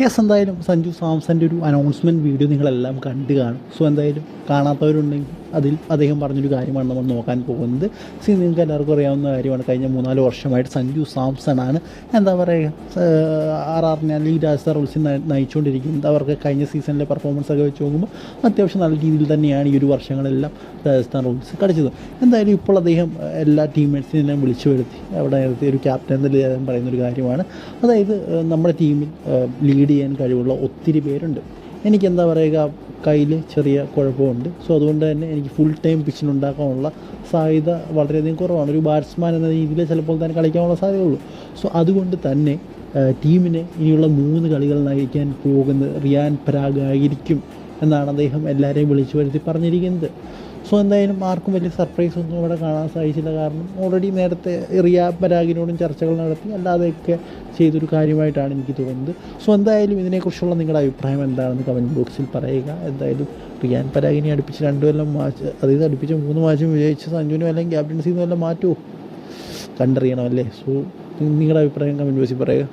Yes എന്തായാലും സഞ്ജു സാംസന്റെ ഒരു announcement video നിങ്ങളെല്ലാം കണ്ടു കാണും. സോ എന്തായാലും കാണാത്തവരുണ്ടെങ്കിൽ അതിൽ അദ്ദേഹം പറഞ്ഞൊരു കാര്യമാണ് നമ്മൾ നോക്കാൻ പോകുന്നത്. സി നിങ്ങൾക്ക് എല്ലാവർക്കും അറിയാവുന്ന കാര്യമാണ്. കഴിഞ്ഞ മൂന്നാൽ വർഷമായിട്ട് സഞ്ജു സാംസൺ ആണ് എന്താ പറയുക ആർ ആറിനെ അല്ലെങ്കിൽ രാജസ്ഥാൻ റോയൽസിൽ നയിച്ചുകൊണ്ടിരിക്കുന്നത്. അവർക്ക് കഴിഞ്ഞ സീസണിലെ പെർഫോമൻസ് ഒക്കെ വെച്ച് നോക്കുമ്പോൾ അത്യാവശ്യം നല്ല രീതിയിൽ തന്നെയാണ് ഈ ഒരു വർഷങ്ങളെല്ലാം രാജസ്ഥാൻ റോയൽസ് കളിച്ചത്. എന്തായാലും ഇപ്പോൾ അദ്ദേഹം എല്ലാ ടീംമേറ്റ്സിനെല്ലാം വിളിച്ചു വരുത്തി. അവിടെ നേരത്തെ ഒരു ക്യാപ്റ്റൻ എന്ന പറയുന്ന ഒരു കാര്യമാണ്. അതായത് നമ്മുടെ ടീമിൽ ലീഡ് ചെയ്യാൻ കഴിവുള്ള ഒത്തിരി പേരുണ്ട്. എനിക്കെന്താ പറയുക കയ്യിൽ ചെറിയ കുഴപ്പമുണ്ട്. സോ അതുകൊണ്ട് തന്നെ എനിക്ക് ഫുൾ ടൈം പിച്ചിനുണ്ടാക്കാനുള്ള സാധ്യത വളരെയധികം കുറവാണ്. ഒരു ബാറ്റ്സ്മാൻ എന്ന രീതിയിൽ ചിലപ്പോൾ തന്നെ കളിക്കാനുള്ള സാധ്യതയുള്ളൂ. സോ അതുകൊണ്ട് തന്നെ ടീമിനെ ഇനിയുള്ള മൂന്ന് കളികൾ നയിക്കാൻ പോകുന്നത് റിയാൻ പരാഗ് ആയിരിക്കും എന്നാണ് അദ്ദേഹം എല്ലാവരെയും വിളിച്ചു വരുത്തി പറഞ്ഞിരിക്കുന്നത്. സോ എന്തായാലും ആർക്കും വലിയ സർപ്രൈസ് ഒന്നും ഇവിടെ കാണാൻ സാധിച്ചില്ല. കാരണം ഓൾറെഡി നേരത്തെ റിയാ പരാഗിനോടും ചർച്ചകൾ നടത്തി. അല്ലാതെയൊക്കെ ചെയ്തൊരു കാര്യമായിട്ടാണ് എനിക്ക് തോന്നുന്നത്. സോ എന്തായാലും ഇതിനെക്കുറിച്ചുള്ള നിങ്ങളുടെ അഭിപ്രായം എന്താണെന്ന് കമന്റ് ബോക്സിൽ പറയുക. എന്തായാലും റിയാൻ പരാഗിനെ അടുപ്പിച്ച് രണ്ട് കൊല്ലം മാച്ച് അതായത് അടുപ്പിച്ച് മൂന്ന് മാച്ചും വിജയിച്ച് സഞ്ജുവിനും അല്ലെങ്കിൽ ക്യാപ്റ്റൻസിന്ന് വല്ലതും മാറ്റുമോ കണ്ടറിയണം അല്ലേ? സോ നിങ്ങളുടെ അഭിപ്രായം കമന്റ് ബോക്സിൽ പറയുക.